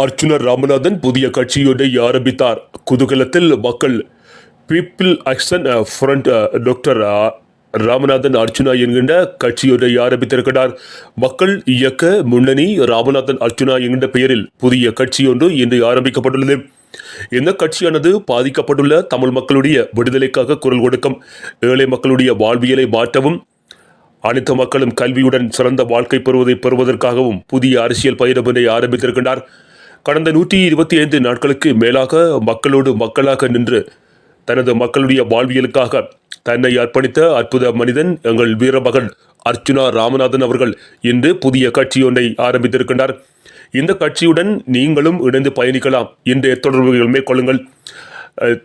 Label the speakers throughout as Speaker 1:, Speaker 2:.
Speaker 1: அர்ச்சுனர் ராமநாதன் புதிய கட்சியொன்றை ஆரம்பித்தார். குதூகலத்தில் மக்கள் people action front doctor Ramanathan Archuna என்கின்ற கட்சியொன்றை ஆரம்பித்திருக்கிறார். மக்கள் இயக்க முன்னணி ராமநாதன் அர்ச்சுனா என்கின்ற பெயரில் புதிய கட்சியொன்று இன்று ஆரம்பிக்கப்பட்டுள்ளது. இந்த கட்சியானது பாதிக்கப்பட்டுள்ள தமிழ் மக்களுடைய விடுதலைக்காக குரல் கொடுக்கும் ஏழை மக்களுடைய வாழ்வியலை மாற்றவும் அனைத்து மக்களும் கல்வியுடன் சிறந்த வாழ்க்கை பெறுவதை பெறுவதற்காகவும் புதிய அரசியல் பயிரவினை ஆரம்பித்திருக்கின்றார். கடந்த நூற்றி இருபத்தி ஐந்து நாட்களுக்கு மேலாக மக்களோடு மக்களாக நின்று தனது மக்களுடைய வாழ்வியலுக்காக தன்னை அர்ப்பணித்த அற்புத மனிதன் எங்கள் வீரமகன் அர்ச்சுனா ராமநாதன் அவர்கள் இன்று புதிய கட்சி ஒன்றை ஆரம்பித்திருக்கின்றார். இந்த கட்சியுடன் நீங்களும் இணைந்து பயணிக்கலாம். இன்றைய தொடர்புகள் மேற்கொள்ளுங்கள்.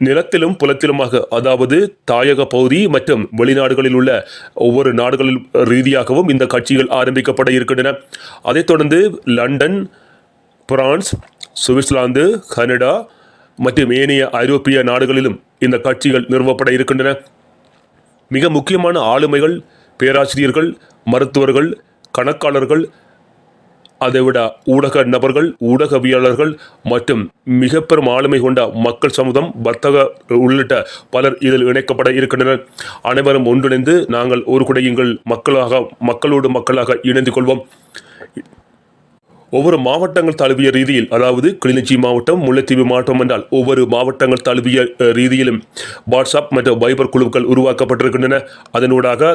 Speaker 1: நிலத்திலும் புலத்திலுமாக அதாவது தாயக பகுதி மற்றும் வெளிநாடுகளில் உள்ள ஒவ்வொரு நாடுகளில் ரீதியாகவும் இந்த கட்சிகள் ஆரம்பிக்கப்பட இருக்கின்றன. அதைத் தொடர்ந்து லண்டன் பிரான்ஸ் சுவிட்சர்லாந்து கனடா மற்றும் ஏனைய ஐரோப்பிய நாடுகளிலும் இந்த கட்சிகள் நிறுவப்பட இருக்கின்றன. மிக முக்கியமான ஆளுமைகள் பேராசிரியர்கள் மருத்துவர்கள் கணக்காளர்கள் அதைவிட ஊடக நபர்கள் ஊடகவியலாளர்கள் மற்றும் மிக பெரும் ஆளுமை கொண்ட மக்கள் சமூகம் வர்த்தக உள்ளிட்ட பலர் இதில் இணைக்கப்பட இருக்கின்றனர். அனைவரும் ஒன்றிணைந்து நாங்கள் ஒரு குடையுங்கள் மக்களாக மக்களோடு மக்களாக இணைந்து கொள்வோம். ஒவ்வொரு மாவட்டங்கள் தழுவிய ரீதியில் அதாவது கிளிநொச்சி மாவட்டம் முல்லைத்தீவு மாவட்டம் என்றால் ஒவ்வொரு மாவட்டங்கள் தழுவிய ரீதியிலும் வாட்ஸ்அப் மற்றும் வைபர் குழுக்கள் உருவாக்கப்பட்டிருக்கின்றன. அதனூடாக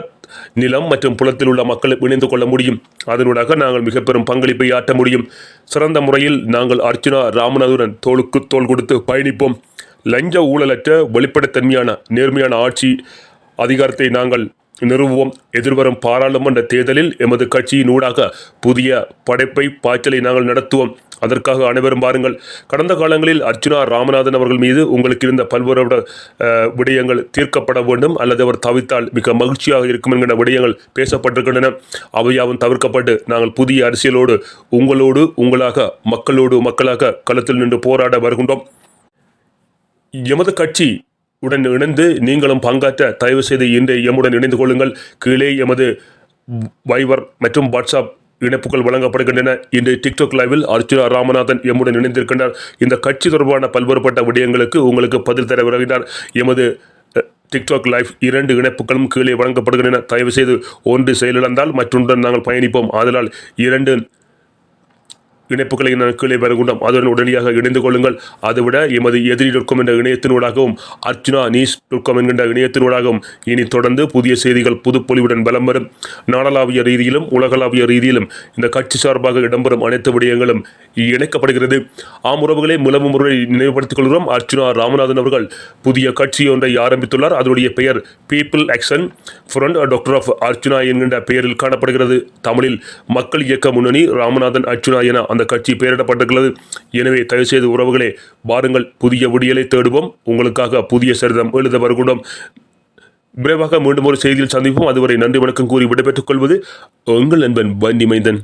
Speaker 1: நிலம் மற்றும் புலத்தில் உள்ள மக்களை இணைந்து கொள்ள முடியும். அதனூடாக நாங்கள் மிக பெரும் பங்களிப்பை ஆற்ற முடியும். சிறந்த முறையில் நாங்கள் அர்ச்சுனா ராமநாதுடன் தோளுக்கு தோள் கொடுத்து பயணிப்போம். லஞ்ச ஊழலற்ற வெளிப்படைத்தன்மையான நேர்மையான ஆட்சி அதிகாரத்தை நாங்கள் நிறுவுவோம். எதிர்வரும் பாராளுமன்ற தேர்தலில் எமது கட்சியின் ஊடாக புதிய படைப்பை பாய்ச்சலை நாங்கள் நடத்துவோம். அதற்காக அனைவரும் பாருங்கள் கடந்த காலங்களில் அர்ச்சுனா ராமநாதன் அவர்கள் மீது உங்களுக்கு இருந்த பல்வேறு விடயங்கள் தீர்க்கப்பட வேண்டும் அல்லது அவர் தவித்தால் மிக மகிழ்ச்சியாக இருக்கும் என்கிற விடயங்கள் பேசப்பட்டிருக்கின்றன. அவையாவும் தவிர்க்கப்பட்டு நாங்கள் புதிய அரசியலோடு உங்களோடு உங்களாக மக்களோடு மக்களாக களத்தில் நின்று போராட வருகின்றோம். எமது கட்சி உடன் இணைந்து நீங்களும் பங்காற்ற தயவு செய்து இன்று எம்முடன் இணைந்து கொள்ளுங்கள். கீழே எமது வைவர் மற்றும் வாட்ஸ்அப் இணைப்புகள் வழங்கப்படுகின்றன. இன்று டிக்டாக் லைவில் அர்ச்சுனா ராமநாதன் எம்முடன் இணைந்திருக்கின்றார். இந்த கட்சி தொடர்பான பல்வேறுபட்ட விடயங்களுக்கு உங்களுக்கு பதில் தர வருகிறார் எமது டிக்டாக் லைவ் இரண்டு இணைப்புகளும் கீழே வழங்கப்படுகின்றன. தயவு செய்து ஒன்று செயலிழந்தால் மற்றொன்றுடன் நாங்கள் பயணிப்போம். ஆதலால் இரண்டு இணைப்புகளை நான் கீழே வருகின்றோம் அதுடன் உடனடியாக இணைந்து கொள்ளுங்கள். அதைவிட எமது எதிரி டாட் என்ற இணையத்தினூடாகவும் அர்ச்சனா நியூஸ் டாட் என்கின்ற இணையத்தினூடாகவும் இனி தொடர்ந்து புதிய செய்திகள் புதுப்பொலிவுடன் பலம் வரும் நாடளாவிய ரீதியிலும் உலகளாவிய ரீதியிலும் இந்த கட்சி சார்பாக இடம்பெறும் அனைத்து விடயங்களும் இணைக்கப்படுகிறது. ஆம் உறவுகளை மிளவும் முறை நினைவுபடுத்திக் கொள்கிறோம். அர்ச்சுனா ராமநாதன் அவர்கள் புதிய கட்சி ஒன்றை ஆரம்பித்துள்ளார். அதனுடைய பெயர் people action front doctor of Archuna என்கின்ற பெயரில் காணப்படுகிறது. தமிழில் மக்கள் இயக்க முன்னணி ராமநாதன் அர்ச்சுனா என அந்த கட்சி பெயரிடப்பட்டிருக்கிறது. எனவே தயவுசெய்து உறவுகளே வாருங்கள் புதிய விடியலை தேடுவோம். உங்களுக்காக புதிய சரிதம் எழுத வருகின்றோம் விரைவாக மீண்டும் ஒரு செய்தியில் சந்திப்போம். அதுவரை நன்றி வணக்கம் கூறி விடைபெற்றுக் கொள்வது உங்கள் நண்பன் வண்டி மைந்தன்